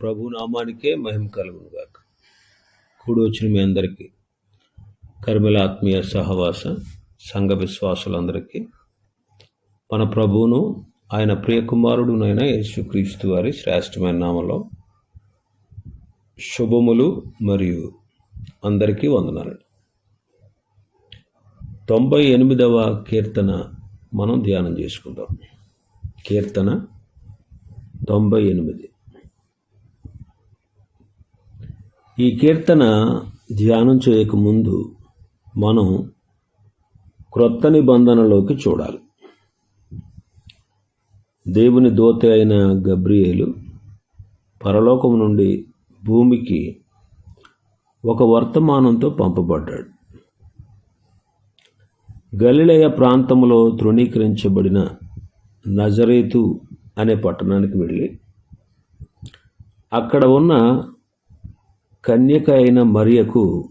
ప్రభు నామానికే మహిమ కలుగును గాక కూడి వచ్చిన మీ అందరికీ కర్మిల ఆత్మీయ సహవాస సంఘ విశ్వాసులందరికీ మన ప్రభువును ఆయన ప్రియకుమారుడునైన యేసుక్రీస్తు వారి శ్రేష్టమైన నామలో శుభములు మరియు అందరికీ వందనాలు. తొంభై ఎనిమిదవ కీర్తన మనం ధ్యానం చేసుకుందాం. కీర్తన తొంభై ఎనిమిది. ఈ కీర్తన ధ్యానం చేయకముందు మనం క్రొత్త నిబంధనలోకి చూడాలి. దేవుని దోత అయిన గబ్రియేలు పరలోకం నుండి భూమికి ఒక వర్తమానంతో పంపబడ్డాడు. గలిలయ ప్రాంతంలో తృణీకరించబడిన నజరేతు అనే పట్టణానికి వెళ్ళి అక్కడ ఉన్న కన్యక అయిన మరియకు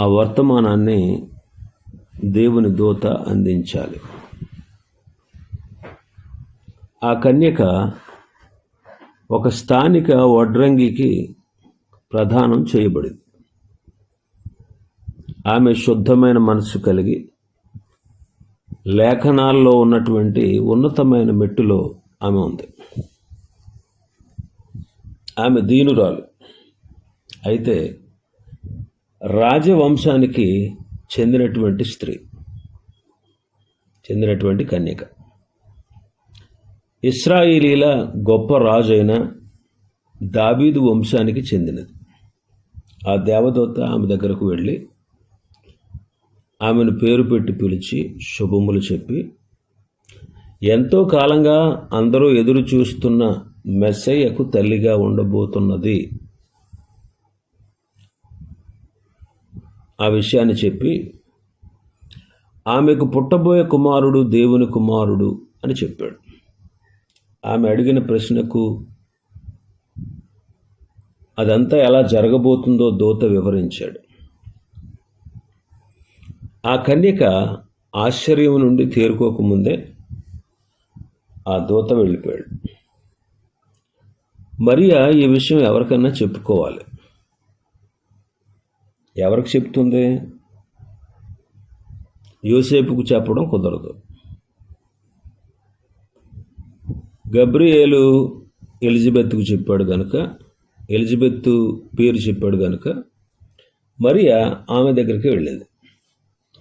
ఆ వర్తమానాన్ని దేవుని దూత అందించాలి. ఆ కన్యక ఒక స్థానిక వడ్రంగికి ప్రదానం చేయబడింది. ఆమె శుద్ధమైన మనసు కలిగి లేఖనాల్లో ఉన్నటువంటి ఉన్నతమైన మెట్టులో ఆమె ఉంది. ఆమె దీనురాలు. అయితే రాజవంశానికి చెందినటువంటి స్త్రీ చెందినటువంటి కన్యక. ఇస్రాయిలీల గొప్ప రాజు అయిన దాబీదు వంశానికి చెందినది. ఆ దేవదూత ఆమె దగ్గరకు వెళ్ళి ఆమెను పేరు పెట్టి పిలిచి శుభములు చెప్పి ఎంతో కాలంగా అందరూ ఎదురు చూస్తున్న మెస్సయ్యకు తల్లిగా ఉండబోతున్నది ఆ విషయాన్ని చెప్పి ఆమెకు పుట్టబోయే కుమారుడు దేవుని కుమారుడు అని చెప్పాడు. ఆమె అడిగిన ప్రశ్నకు అదంతా ఎలా జరగబోతుందో దూత వివరించాడు. ఆ కన్యక ఆశ్చర్యం నుండి తేరుకోకముందే ఆ దూత వెళ్ళిపోయాడు. మరియా ఈ విషయం ఎవరికన్నా చెప్పుకోవాలి. ఎవరికి చెప్తుంది? యోసేపుకు చెప్పడం కుదరదు. గబ్రియేలు ఎలిజబెత్కు చెప్పాడు కనుక ఎలిజబెత్ పేరు చెప్పాడు కనుక మరియా ఆమె దగ్గరికి వెళ్ళేది.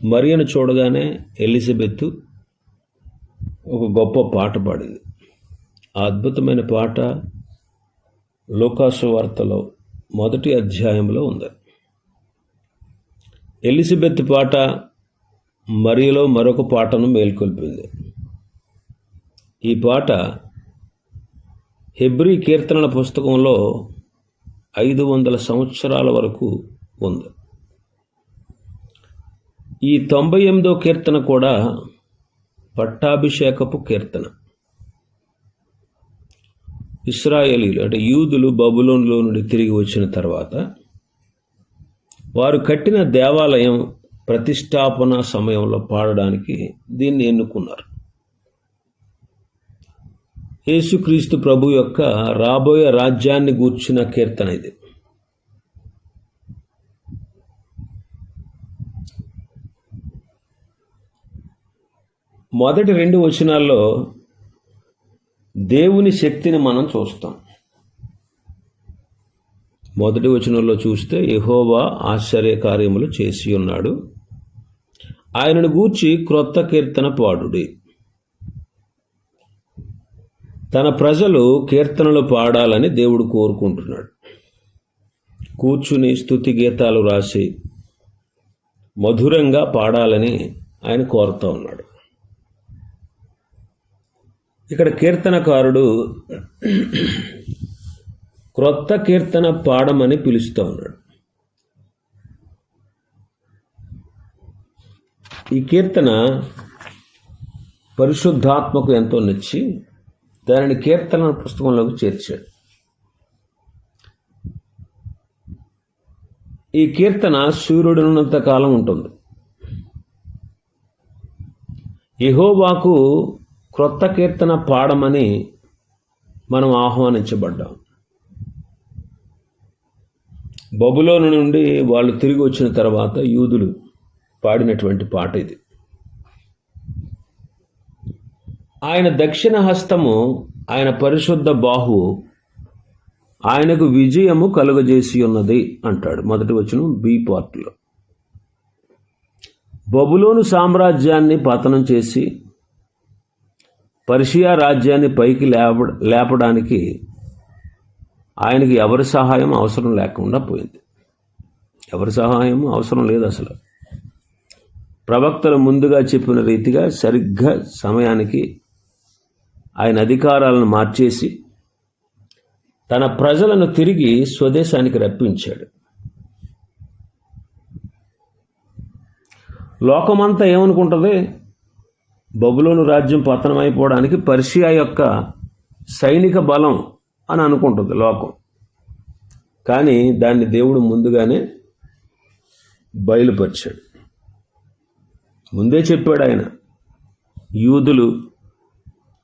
మరియను చూడగానే ఎలిజబెత్ ఒక గొప్ప పాట పాడింది. ఆ అద్భుతమైన పాట లోకాసు వార్తలో మొదటి అధ్యాయంలో ఉంది. ఎలిజబెత్ పాట మరియలో మరొక పాటను మేల్కొల్పింది. ఈ పాట హెబ్రీ కీర్తనల పుస్తకంలో ఐదు వందల సంవత్సరాల వరకు ఉంది. ఈ తొంభై ఎనిమిదో కీర్తన కూడా పట్టాభిషేకపు కీర్తన. ఇస్రాయేలీలు అంటే యూదులు బబులోన్లో నుండి తిరిగి వచ్చిన తర్వాత వారు కట్టిన దేవాలయం ప్రతిష్టాపన సమయంలో పాడడానికి దీన్ని ఎన్నుకున్నారు. యేసుక్రీస్తు ప్రభు యొక్క రాబోయే రాజ్యాన్ని గూర్చిన కీర్తన ఇది. మొదటి రెండు వచనాల్లో దేవుని శక్తిని మనం చూస్తాం. మొదటి వచనంలో చూస్తే యహోవా ఆశ్చర్య కార్యములు చేసి ఉన్నాడు. ఆయనను గూర్చి క్రొత్త కీర్తన పాడుడి. తన ప్రజలు కీర్తనలు పాడాలని దేవుడు కోరుకుంటున్నాడు. కూర్చుని స్థుతి గీతాలు రాసి మధురంగా పాడాలని ఆయన కోరుతూ ఉన్నాడు. ఇక్కడ కీర్తనకారుడు క్రొత్త కీర్తన పాడమని పిలుస్తూ ఉన్నాడు. ఈ కీర్తన పరిశుద్ధాత్మకు ఎంతో నచ్చి దానిని కీర్తన పుస్తకంలోకి చేర్చాడు. ఈ కీర్తన సూర్యుడున్నంత కాలం ఉంటుంది. యహోవాకు క్రొత్త కీర్తన పాడమని మనం ఆహ్వానించబడ్డాం. బబులోను నుండి వాళ్ళు తిరిగి వచ్చిన తర్వాత యూదులు పాడినటువంటి పాట ఇది. ఆయన దక్షిణ హస్తము ఆయన పరిశుద్ధ బాహు ఆయనకు విజయము కలుగజేసి ఉన్నది అంటాడు. మొదటి వచనం బి పార్ట్లో. బబులోను సామ్రాజ్యాన్ని పతనం చేసి పర్షియా రాజ్యాన్ని పైకి లేప లేపడానికి ఆయనకి ఎవరి సహాయం అవసరం లేకుండా పోయింది. ఎవరి సహాయం అవసరం లేదు అసలు. ప్రవక్తలు ముందుగా చెప్పిన రీతిగా సరిగ్గా సమయానికి ఆయన అధికారాలను మార్చేసి తన ప్రజలను తిరిగి స్వదేశానికి రప్పించాడు. లోకమంతా ఏమనుకుంటుంది? బబులోను రాజ్యం పతనమైపోవడానికి పర్షియా యొక్క సైనిక బలం అని అనుకుంటుంది లోకం. కానీ దాన్ని దేవుడు ముందుగానే బయలుపరిచాడు. ముందే చెప్పాడు ఆయన యూదులు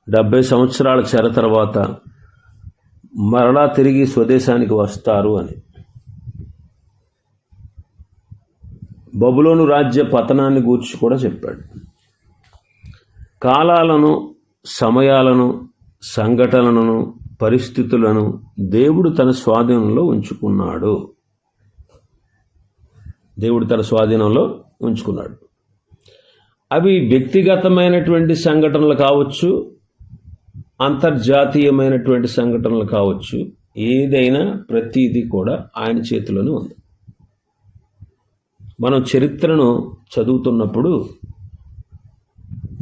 డెబ్బై సంవత్సరాల చెర తర్వాత మరలా తిరిగి స్వదేశానికి వస్తారు అని. బబులోను రాజ్య పతనాన్ని గూర్చి కూడా చెప్పాడు. కాలాలను సమయాలను సంఘటనలను పరిస్థితులను దేవుడు తన స్వాధీనంలో ఉంచుకున్నాడు. దేవుడు తన స్వాధీనంలో ఉంచుకున్నాడు. అవి వ్యక్తిగతమైనటువంటి సంఘటనలు కావచ్చు అంతర్జాతీయమైనటువంటి సంఘటనలు కావచ్చు ఏదైనా ప్రతిదీ కూడా ఆయన చేతిలోనే ఉంది. మనం చరిత్రను చదువుతున్నప్పుడు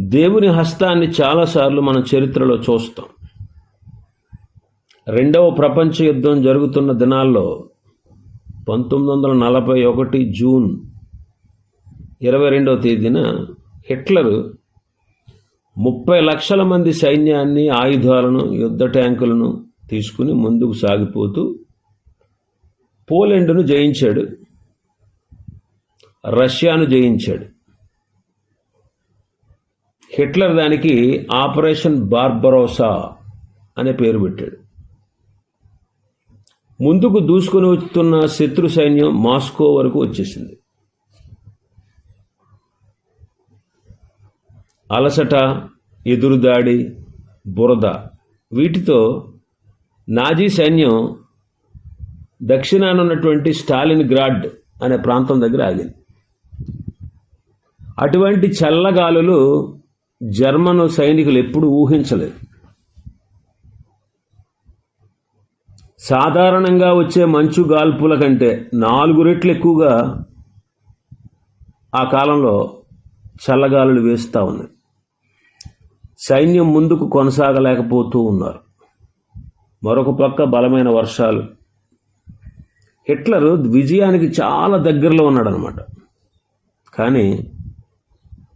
దేవుని హస్తాన్ని చాలాసార్లు మనం చరిత్రలో చూస్తాం. రెండవ ప్రపంచ యుద్ధం జరుగుతున్న దినాల్లో పంతొమ్మిది వందల నలభై ఒకటి జూన్ ఇరవై రెండవ తేదీన హిట్లరు ముప్పై లక్షల మంది సైన్యాన్ని ఆయుధాలను యుద్ధ ట్యాంకులను తీసుకుని ముందుకు సాగిపోతూ పోలెండ్ను జయించాడు. రష్యాను జయించాడు. హిట్లర్ దానికి ఆపరేషన్ బార్బరోసా అనే పేరు పెట్టాడు. ముందుకు దూసుకొని వస్తున్న శత్రు సైన్యం మాస్కో వరకు వచ్చేసింది. అలసట ఎదురుదాడి బురద వీటితో నాజీ సైన్యం దక్షిణాన ఉన్నటువంటి స్టాలిన్ గ్రాడ్ అనే ప్రాంతం దగ్గర ఆగింది. అటువంటి చల్లగాలులు జర్మన్ సైనికులు ఎప్పుడూ ఊహించలేదు. సాధారణంగా వచ్చే మంచు గాల్పుల కంటే నాలుగు రెట్లు ఎక్కువగా ఆ కాలంలో చల్లగాలులు వేస్తూ ఉన్నాయి. సైన్యం ముందుకు కొనసాగలేకపోతూ ఉన్నారు. మరొక పక్క బలమైన వర్షాలు. హిట్లర్ విజయానికి చాలా దగ్గరలో ఉన్నాడనమాట కానీ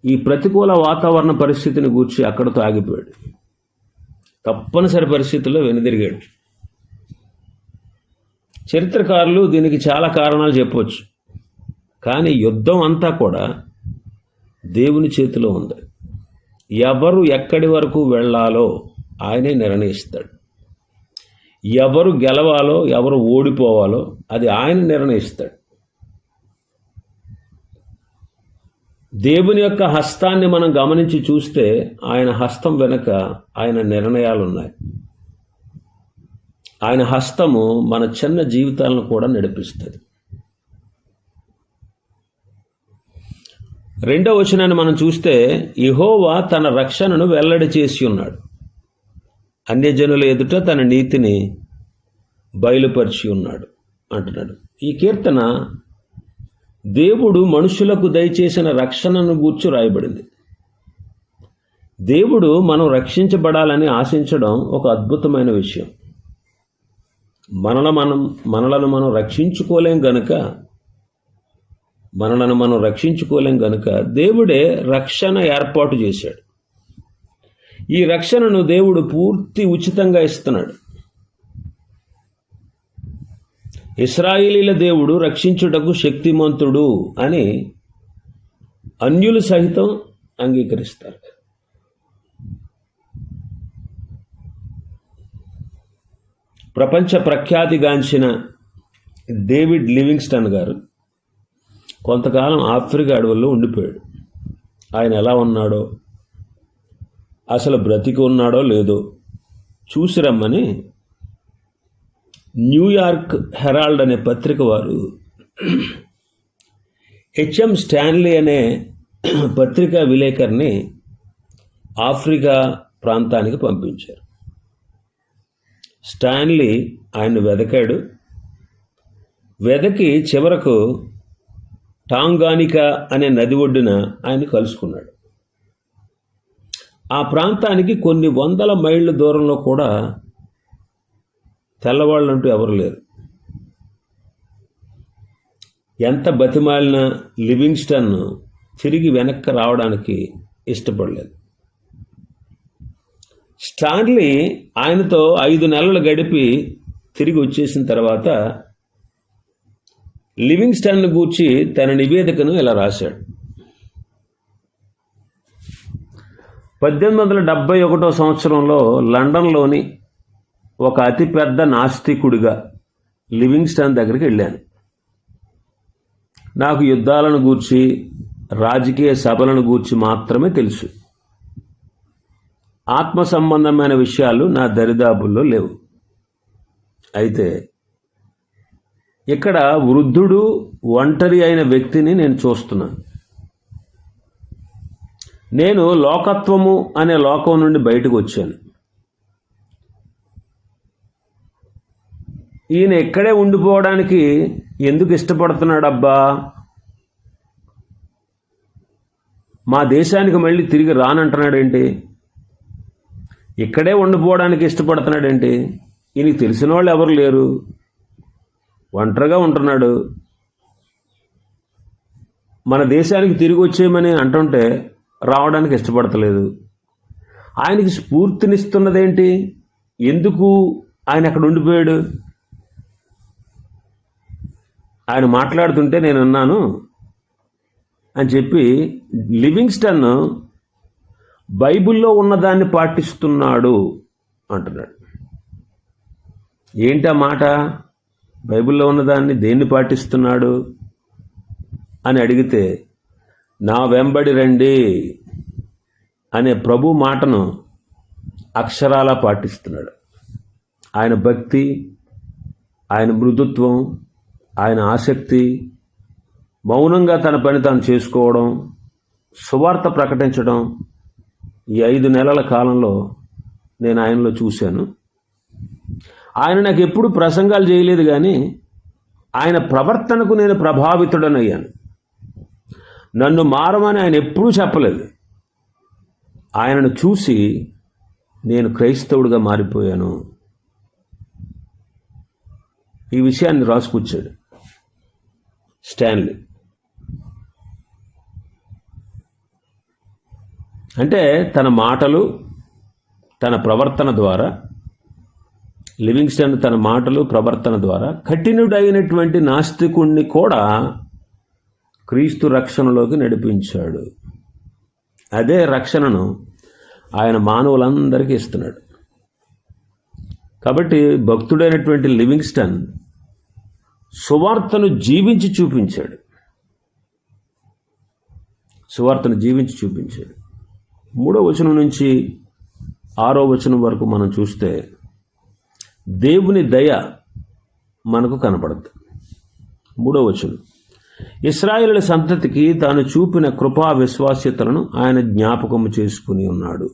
ఈ ప్రతికూల వాతావరణ పరిస్థితిని గూర్చి అక్కడతో ఆగిపోయాడు. తప్పనిసరి పరిస్థితుల్లో వెనుదిరిగాడు. చరిత్రకారులు దీనికి చాలా కారణాలు చెప్పవచ్చు. కానీ యుద్ధం అంతా కూడా దేవుని చేతిలో ఉంది. ఎవరు ఎక్కడి వరకు వెళ్ళాలో ఆయనే నిర్ణయిస్తాడు. ఎవరు గెలవాలో ఎవరు ఓడిపోవాలో అది ఆయన నిర్ణయిస్తాడు. దేవుని యొక్క హస్తాన్ని మనం గమనించి చూస్తే ఆయన హస్తం వెనుక ఆయన నిర్ణయాలు ఉన్నాయి ఆయన హస్తము మన చిన్న జీవితాలను కూడా నడిపిస్తుంది. రెండవ వచనాన్ని మనం చూస్తే ఇహోవా తన రక్షణను వెల్లడి చేసి ఉన్నాడు. అన్యజనుల ఎదుట తన నీతిని బయలుపరిచి ఉన్నాడు అంటున్నాడు. ఈ కీర్తన దేవుడు మనుషులకు దయచేసిన రక్షణను గూర్చి రాయబడింది. దేవుడు మనం రక్షించబడాలని ఆశించడం ఒక అద్భుతమైన విషయం. మనల మనం మనలను మనం రక్షించుకోలేం గనుక మనలను మనం రక్షించుకోలేం గనుక దేవుడే రక్షణ ఏర్పాటు చేశాడు. ఈ రక్షణను దేవుడు పూర్తి ఉచితంగా ఇస్తున్నాడు. ఇస్రాయిలీల దేవుడు రక్షించుటకు శక్తిమంతుడు అని అన్యులు సహితం అంగీకరిస్తారు. ప్రపంచ ప్రఖ్యాతిగాంచిన డేవిడ్ లివింగ్స్టన్ గారు కొంతకాలం ఆఫ్రికా అడవుల్లో ఉండిపోయాడు. ఆయన ఎలా ఉన్నాడో అసలు బ్రతికి ఉన్నాడో లేదో చూసి రమ్మని న్యూయార్క్ హెరాల్డ్ అనే పత్రిక వారు హెచ్ఎం స్టాన్లీ అనే పత్రికా విలేకరిని ఆఫ్రికా ప్రాంతానికి పంపించారు. స్టాన్లీ ఆయన వెదకాడు. వెదకి చివరకు టాంగానికా అనే నది ఒడ్డున ఆయన కలుసుకున్నాడు. ఆ ప్రాంతానికి కొన్ని వందల మైళ్ళ దూరంలో కూడా తెల్లవాళ్ళంటూ ఎవరు లేరు. ఎంత బతిమాలిన లివింగ్స్టన్ తిరిగి వెనక్కి రావడానికి ఇష్టపడలేదు. స్టాన్లీ ఆయనతో ఐదు నెలలు గడిపి తిరిగి వచ్చేసిన తర్వాత లివింగ్స్టన్ గూర్చి తన నివేదికను ఇలా రాశాడు. పద్దెనిమిది వందల డెబ్బై ఒకటో సంవత్సరంలో లండన్లోని ఒక అతిపెద్ద నాస్తికుడిగా లివింగ్స్టన్ దగ్గరికి వెళ్ళాను. నాకు యుద్ధాలను గూర్చి రాజకీయ సభలను గూర్చి మాత్రమే తెలుసు. ఆత్మ సంబంధమైన విషయాలు నా దరిదాపుల్లో లేవు. అయితే ఇక్కడ వృద్ధుడు ఒంటరి అయిన వ్యక్తిని నేను చూస్తున్నాను. నేను లోకత్వము అనే లోకం నుండి బయటకు వచ్చాను. ఈయన ఇక్కడే ఉండిపోవడానికి ఎందుకు ఇష్టపడుతున్నాడబ్బా? మా దేశానికి మళ్ళీ తిరిగి రానంటున్నాడేంటి? ఇక్కడే ఉండిపోవడానికి ఇష్టపడుతున్నాడేంటి? ఈయనకి తెలిసిన వాళ్ళు ఎవరు లేరు. ఒంటరిగా ఉంటున్నాడు. మన దేశానికి తిరిగి వచ్చేయమని అంటుంటే రావడానికి ఇష్టపడతలేదు. ఆయనకి స్ఫూర్తినిస్తున్నదేంటి? ఎందుకు ఆయన అక్కడ ఉండిపోయాడు? ఆయన మాట్లాడుతుంటే నేను అన్నాను అని చెప్పి లివింగ్స్టన్ బైబిల్లో ఉన్నదాన్ని పాటిస్తున్నాడు అంటున్నాడు. ఏంటి ఆ మాట? బైబిల్లో ఉన్నదాన్ని దేన్ని పాటిస్తున్నాడు అని అడిగితే నా వెంబడి రండి అనే ప్రభు మాటను అక్షరాలా పాటిస్తున్నాడు. ఆయన భక్తి ఆయన మృదుత్వం ఆయన ఆసక్తి మౌనంగా తన పని తాను చేసుకోవడం సువార్త ప్రకటించడం ఈ ఐదు నెలల కాలంలో నేను ఆయనలో చూశాను. ఆయన నాకు ఎప్పుడు ప్రసంగాలు చేయలేదు కానీ ఆయన ప్రవర్తనకు నేను ప్రభావితుడనయ్యాను. నన్ను మారమని ఆయన ఎప్పుడూ చెప్పలేదు. ఆయనను చూసి నేను క్రైస్తవుడిగా మారిపోయాను. ఈ విషయాన్ని రాసుకొచ్చాడు స్టాన్లీ. అంటే తన మాటలు తన ప్రవర్తన ద్వారా లివింగ్స్టన్ తన మాటలు ప్రవర్తన ద్వారా కఠినుడైనటువంటి నాస్తికుణ్ణి కూడా క్రీస్తు రక్షణలోకి నడిపించాడు. అదే రక్షణను ఆయన మానవులందరికీ ఇస్తున్నాడు. కాబట్టి భక్తుడైనటువంటి లివింగ్స్టన్ సువార్తను జీవించి చూపించాడు. సువార్తను జీవించి చూపించాడు. మూడో వచనం నుంచి ఆరో వచనం వరకు మనం చూస్తే దేవుని దయ మనకు కనపడద్దు. మూడో వచనం. ఇస్రాయేలుల సంతతికి తాను చూపిన కృపా విశ్వాస్యతలను ఆయన జ్ఞాపకము చేసుకుని ఉన్నాడు.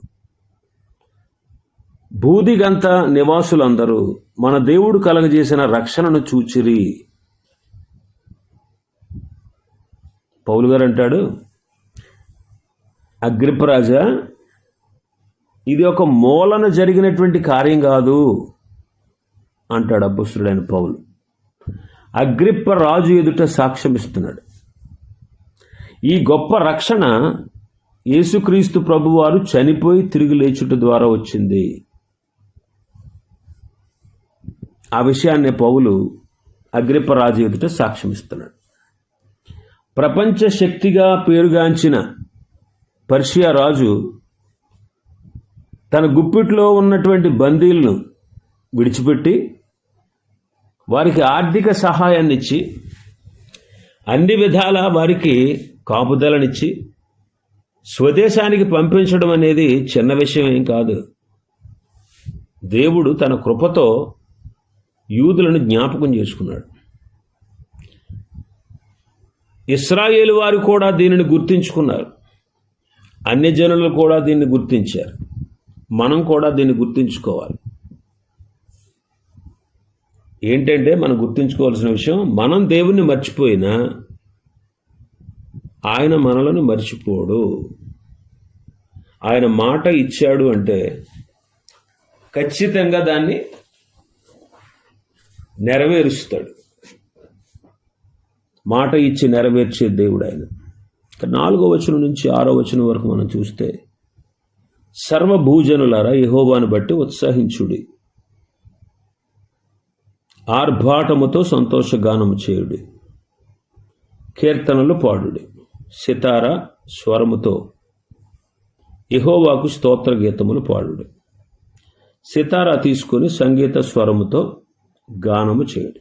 బూదిగంత నివాసులందరూ మన దేవుడు కలగజేసిన రక్షణను చూచిరి. పౌలు గారు అంటాడు అగ్రిపరాజా ఇది ఒక మూలన జరిగినటువంటి కార్యం కాదు అంటాడు అబ్బుస్తుడైన పౌలు. అగ్రిప్ప రాజు ఎదుట సాక్ష్యం ఇస్తున్నాడు. ఈ గొప్ప రక్షణ యేసుక్రీస్తు ప్రభువారు చనిపోయి తిరిగి లేచుట ద్వారా వచ్చింది. ఆ విషయాన్ని పౌలు అగ్రిప్ప రాజు ఎదుట సాక్ష్యం ఇస్తున్నాడు. ప్రపంచ శక్తిగా పేరుగాంచిన పర్షియా రాజు తన గుప్పిట్లో ఉన్నటువంటి బందీలను విడిచిపెట్టి వారికి ఆర్థిక సహాయాన్ని ఇచ్చి అన్ని విధాల వారికి కాపుదలనిచ్చి స్వదేశానికి పంపించడం అనేది చిన్న విషయం ఏం కాదు. దేవుడు తన కృపతో యూదులను జ్ఞాపకం చేసుకున్నాడు. ఇస్రాయేల్ వారు కూడా దీనిని గుర్తించుకున్నారు. అన్ని జనులు కూడా దీన్ని గుర్తించారు. మనం కూడా దీన్ని గుర్తించుకోవాలి. ఏంటంటే మనం గుర్తించుకోవాల్సిన విషయం మనం దేవుణ్ణి మర్చిపోయినా ఆయన మనలను మర్చిపోడు. ఆయన మాట ఇచ్చాడు అంటే ఖచ్చితంగా దాన్ని నెరవేరుస్తాడు. మాట ఇచ్చి నెరవేర్చే దేవుడు ఆయన. నాలుగో వచనం నుంచి ఆరో వచనం వరకు మనం చూస్తే సర్వభూజనులారా యహోవాను బట్టి ఉత్సాహించుడి. ఆర్భాటముతో సంతోషగానము చేయుడి. కీర్తనలు పాడుడి. సితార స్వరముతో యహోవాకు స్తోత్ర గీతములు పాడుడి. సితార తీసుకొని సంగీత స్వరముతో గానము చేయుడి.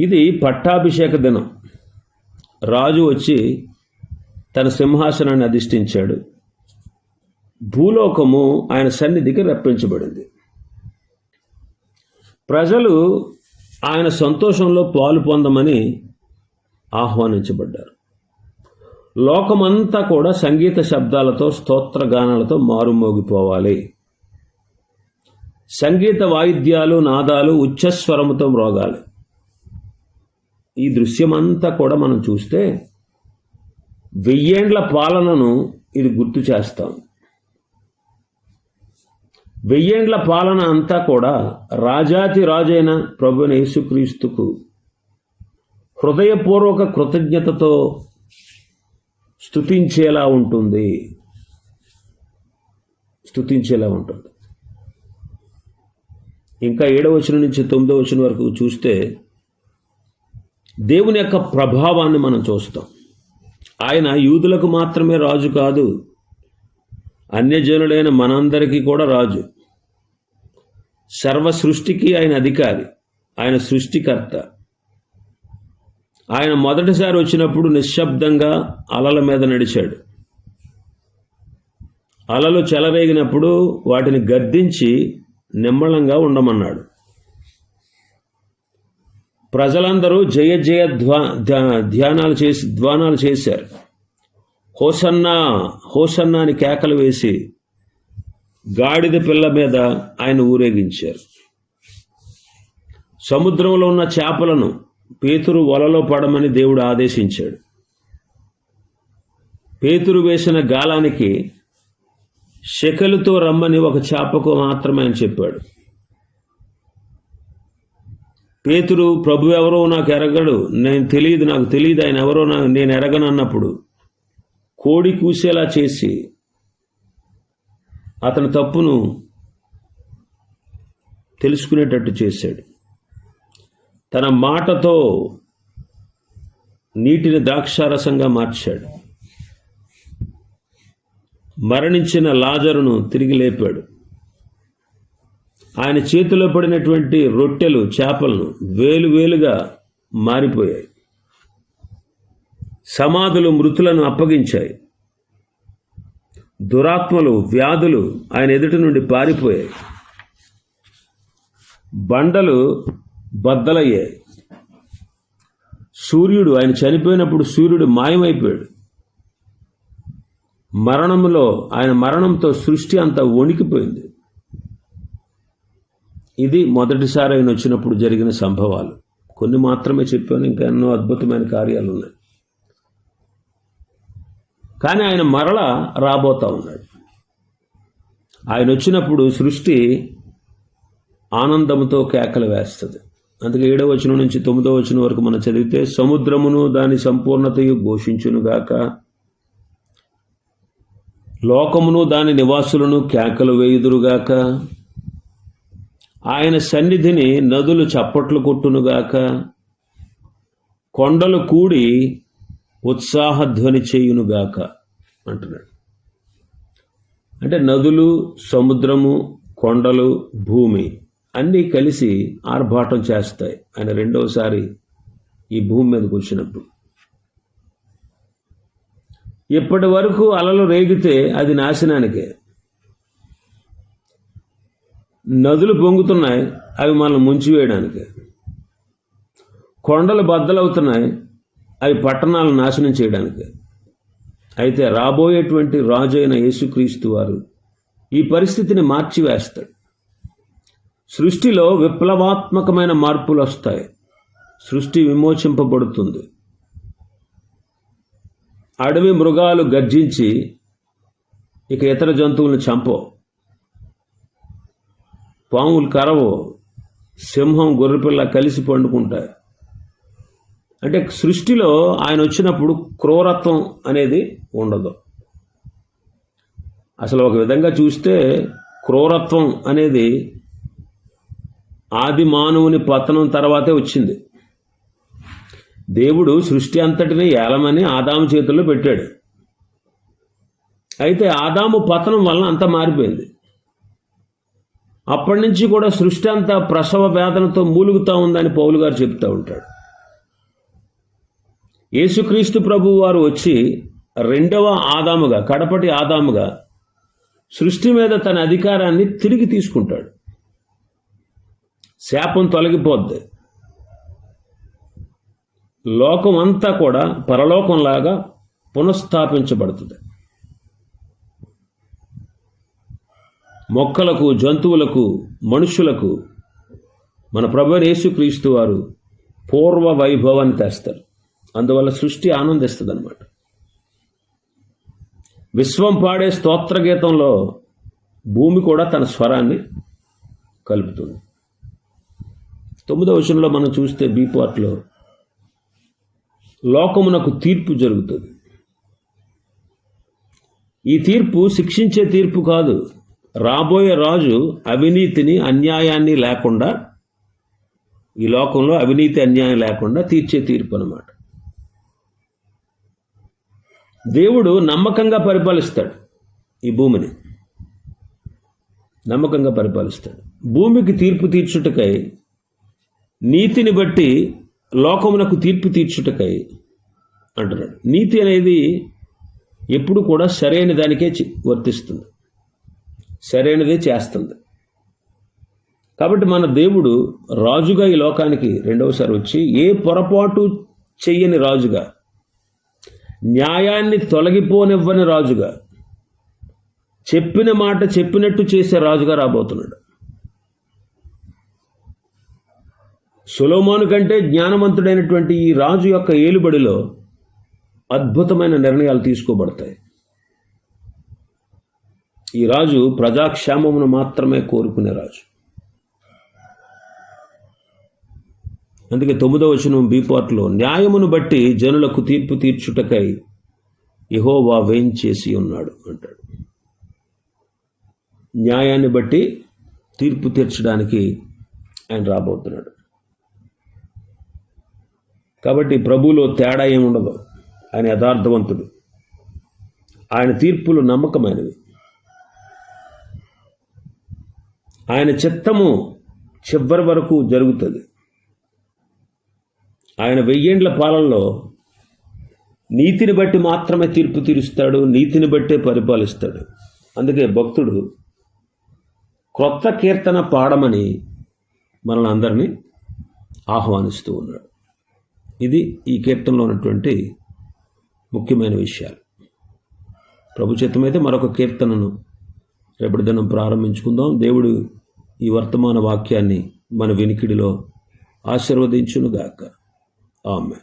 ఇది పట్టాభిషేక దినం. రాజు వచ్చి తన సింహాసనాన్ని అధిష్ఠించాడు. భూలోకము ఆయన సన్నిధికి రప్పించబడింది. ప్రజలు ఆయన సంతోషంలో పాలు పొందమని ఆహ్వానించబడ్డారు. లోకమంతా కూడా సంగీత శబ్దాలతో స్తోత్రగానాలతో మారుమోగిపోవాలి. సంగీత వాయిద్యాలు నాదాలు ఉచ్చస్వరముతో మ్రోగాలి. ఈ దృశ్యమంతా కూడా మనం చూస్తే వెయ్యేండ్ల పాలనను ఇది గుర్తు చేస్తాం. వెయ్యేండ్ల పాలన అంతా కూడా రాజాతి రాజైన ప్రభుని యేసుక్రీస్తుకు హృదయపూర్వక కృతజ్ఞతతో స్తుతించేలా ఉంటుంది. స్తుతించేలా ఉంటుంది. ఇంకా ఏడవ వచనం నుంచి తొమ్మిదవ వచనం వరకు చూస్తే దేవుని యొక్క ప్రభావాన్ని మనం చూస్తాం. ఆయన యూదులకు మాత్రమే రాజు కాదు అన్యజనులైన మనందరికీ కూడా రాజు. సర్వ సృష్టికి ఆయన అధికారి ఆయన సృష్టికర్త. ఆయన మొదటిసారి వచ్చినప్పుడు నిశ్శబ్దంగా అలల మీద నడిచాడు. అలలు చెలరేగినప్పుడు వాటిని గద్దించి నిమ్మళంగా ఉండమన్నాడు. ప్రజలందరూ జయ జయ ధ్వా ధ్యా- ధ్యానాలు చేసి ధ్వానాలు చేశారు. హోసన్నా హోసన్నా అని కేకలు వేసి గాడిద పిల్ల మీద ఆయన ఊరేగించారు. సముద్రంలో ఉన్న చేపలను పేతురు వలలో పడమని దేవుడు ఆదేశించాడు. పేతురు వేసిన గాలానికి శకలుతో రమ్మని ఒక చేపకు మాత్రమే అని చెప్పాడు. పేతురు ప్రభు ఎవరో నాకు ఎరగడు. నేను తెలియదు నాకు తెలియదు. ఆయన ఎవరో నాకు నేను ఎరగను అన్నప్పుడు కోడి కూసేలా చేసి అతని తప్పును తెలుసుకునేటట్టు చేశాడు. తన మాటతో నీటిని ద్రాక్షారసంగా మార్చాడు. మరణించిన లాజరును తిరిగి లేపాడు. ఆయన చేతిలో పడినటువంటి రొట్టెలు చేపలను వేలు వేలుగా మారిపోయాయి. సమాధులు మృతులను అప్పగించాయి. దురాత్మలు వ్యాధులు ఆయన ఎదుటి నుండి పారిపోయాయి. బండలు బద్దలయ్యాయి. సూర్యుడు ఆయన చనిపోయినప్పుడు సూర్యుడు మాయమైపోయాడు. మరణంలో ఆయన మరణంతో సృష్టి అంతా వణికిపోయింది. ఇది మొదటిసారి ఆయన వచ్చినప్పుడు జరిగిన సంభవాలు. కొన్ని మాత్రమే చెప్పాను ఇంకా ఎన్నో అద్భుతమైన కార్యాలు ఉన్నాయి. కానీ ఆయన మరల రాబోతా ఉన్నాడు. ఆయన వచ్చినప్పుడు సృష్టి ఆనందంతో కేకలు వేస్తుంది. అందుకే ఏడవ వచనం నుంచి తొమ్మిదవ వచనం వరకు మనం చదివితే సముద్రమును దాని సంపూర్ణతయు ఘోషించునుగాక లోకమును దాని నివాసులను కేకలు వేయుదురుగాక ఆయన సన్నిధిని నదులు చప్పట్లు కొట్టునుగాక కొండలు కూడి ఉత్సాహధ్వని చేయునుగాక అంటున్నాడు. అంటే నదులు సముద్రము కొండలు భూమి అన్నీ కలిసి ఆర్భాటం చేస్తాయి. ఆయన రెండవసారి ఈ భూమి మీదకి వచ్చినప్పుడు. ఇప్పటి వరకు అలలు రేగితే అది నాశనానికే. నదులు పొంగుతున్నాయి అవి మనల్ని ముంచివేయడానికి. కొండలు బద్దలవుతున్నాయి అవి పట్టణాలను నాశనం చేయడానికి. అయితే రాబోయేటువంటి రాజు అయిన యేసుక్రీస్తు వారు ఈ పరిస్థితిని మార్చివేస్తాడు. సృష్టిలో విప్లవాత్మకమైన మార్పులు వస్తాయి. సృష్టి విమోచింపబడుతుంది. అడవి మృగాలు గర్జించి ఇక ఇతర జంతువులను చంపవు. పాములు కరవు సింహం గొర్రెపిల్ల కలిసి పండుకుంటాయి. అంటే సృష్టిలో ఆయన వచ్చినప్పుడు క్రూరత్వం అనేది ఉండదు. అసలు ఒక విధంగా చూస్తే క్రూరత్వం అనేది ఆది మానవుని పతనం తర్వాతే వచ్చింది. దేవుడు సృష్టి అంతటిని ఏలమని ఆదాము చేతుల్లో పెట్టాడు. అయితే ఆదాము పతనం వలన అంత మారిపోయింది. అప్పటి నుంచి కూడా సృష్టి అంతా ప్రసవ వేదనతో మూలుగుతూ ఉందని పౌలు గారు చెప్తూ ఉంటాడు. యేసుక్రీస్తు ప్రభు వారు వచ్చి రెండవ ఆదాముగా కడపటి ఆదాముగా సృష్టి మీద తన అధికారాన్ని తిరిగి తీసుకుంటాడు. శాపం తొలగిపోద్ది. లోకం అంతా కూడా పరలోకంలాగా పునఃస్థాపించబడుతుంది. మొక్కలకు జంతువులకు మనుషులకు మన ప్రభు యేసుక్రీస్తు వారు పూర్వ వైభవాన్ని తెస్తారు. అందువల్ల సృష్టి ఆనందిస్తుంది అనమాట విశ్వం పాడే స్తోత్ర గీతంలో భూమి కూడా తన స్వరాన్ని కలుపుతుంది. తొమ్మిదవ వచనంలో మనం చూస్తే బీ పార్ట్లో లోకమునకు తీర్పు జరుగుతుంది. ఈ తీర్పు శిక్షించే తీర్పు కాదు. రాబోయే రాజు అవినీతిని అన్యాయాన్ని లేకుండా ఈ లోకంలో అవినీతి అన్యాయం లేకుండా తీర్చే తీర్పు అనమాట దేవుడు నమ్మకంగా పరిపాలిస్తాడు ఈ భూమిని. నమ్మకంగా పరిపాలిస్తాడు. భూమికి తీర్పు తీర్చుటకై నీతిని బట్టి లోకమునకు తీర్పు తీర్చుటకై అంటున్నాడు. నీతి అనేది ఎప్పుడు కూడా సరైన దానికే చి- వర్తిస్తుంది. సరైనదే చేస్తుంది. కాబట్టి మన దేవుడు రాజుగా ఈ లోకానికి రెండవసారి వచ్చి ఏ పొరపాటు చెయ్యని రాజుగా న్యాయాన్ని తొలగిపోనివ్వని రాజుగా చెప్పిన మాట చెప్పినట్టు చేసే రాజుగా రాబోతున్నాడు. సులోమాను కంటే జ్ఞానవంతుడైనటువంటి ఈ రాజు యొక్క ఏలుబడిలో అద్భుతమైన నిర్ణయాలు తీసుకోబడతాయి. ఈ రాజు ప్రజాక్షేమమును మాత్రమే కోరుకునే రాజు. అందుకే తొమ్మిదవ వచనం బీపాట్లో న్యాయమును బట్టి జనులకు తీర్పు తీర్చుటకై యెహోవా వేయించేసి ఉన్నాడు అంటాడు. న్యాయాన్ని బట్టి తీర్పు తీర్చడానికి ఆయన రాబోతున్నాడు. కాబట్టి ప్రభువులో తేడా ఏమి ఉండదు ఆయన యథార్థవంతుడు. ఆయన తీర్పులు నమ్మకమైనవి ఆయన చిత్తము చివరి వరకు జరుగుతుంది. ఆయన వెయ్యేండ్ల పాలనలో నీతిని బట్టి మాత్రమే తీర్పు తీరుస్తాడు నీతిని బట్టే పరిపాలిస్తాడు. అందుకే భక్తుడు క్రొత్త కీర్తన పాడమని మనల్ని అందరినీ ఆహ్వానిస్తూ ఉన్నాడు. ఇది ఈ కీర్తనలో ఉన్నటువంటి ముఖ్యమైన విషయాలు. ప్రభు చిత్తమైతే మరొక కీర్తనను రేపటి దినం ప్రారంభించుకుందాం. దేవుడు ఈ వర్తమాన వాక్యాన్ని మన వినికిడిలో ఆశీర్వదించునుగాక. ఆమె